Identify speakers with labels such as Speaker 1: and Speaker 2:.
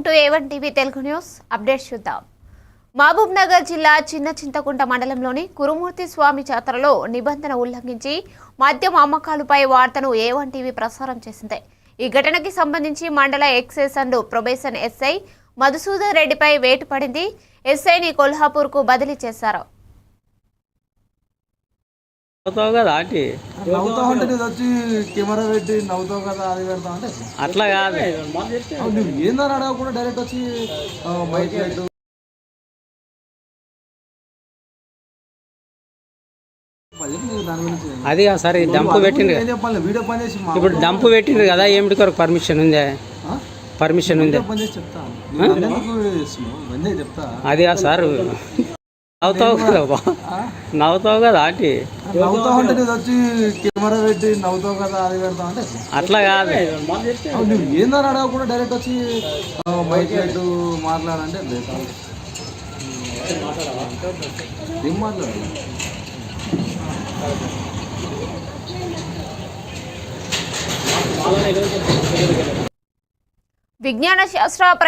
Speaker 1: Welcome to A one TV Telugu news update చూద్దాం. మహబూబ్ నగర్ జిల్లా చిన్న చింతకుంట మండలంలోని కురుమూర్తి స్వామి జాతరలో నిబంధన ఉల్లంఘించి మద్యం అమ్మకాలపై వార్తను ఏవన్ టీవీ ప్రసారం చేసింది. ఈ ఘటనకి సంబంధించి మండల excise and probation SI Madhusudan రెడ్డిపై వేటు పడింది. ఎస్ఐని కొల్హాపూర్కు బదిలీ చేశారు.
Speaker 2: అవుతావు కదా ఆంటీ?
Speaker 3: నవ్వుతా ఉంటే నీది వచ్చి కెమెరా పెట్టి నవ్వుతావు కదా అది పెడతా అంటే.
Speaker 2: అట్లా కాదు.
Speaker 3: నువ్వు ఏందని అడగకుండా డైరెక్ట్ వచ్చి మైక్ పెట్టు
Speaker 2: అది కాదు సార్ డంపు
Speaker 3: వీడియో పని చేసి మా-
Speaker 2: ఇప్పుడు డంపు పెట్టిండ్రు కదా ఏమిటి కొరకు పర్మిషన్ ఉందా? పర్మిషన్ ఉందా?
Speaker 3: చెప్తా.
Speaker 2: అది కాదు సార్. నవ్వుతావు కదా? నవ్వుతావు కదా ఆంటీ.
Speaker 3: నవ్వుతా ఉంటే నీది వచ్చి కెమెరా పెట్టి నవ్వుతావు కదా అది పెడతా అంటే.
Speaker 2: అట్లా కాదు.
Speaker 3: నువ్వు ఏందని అడగకుండా డైరెక్ట్ వచ్చి మైక్ పెట్టు మాట్లాడంటే. ఏం మాట్లాడాలి?
Speaker 1: విజ్ఞాన శాస్త్ర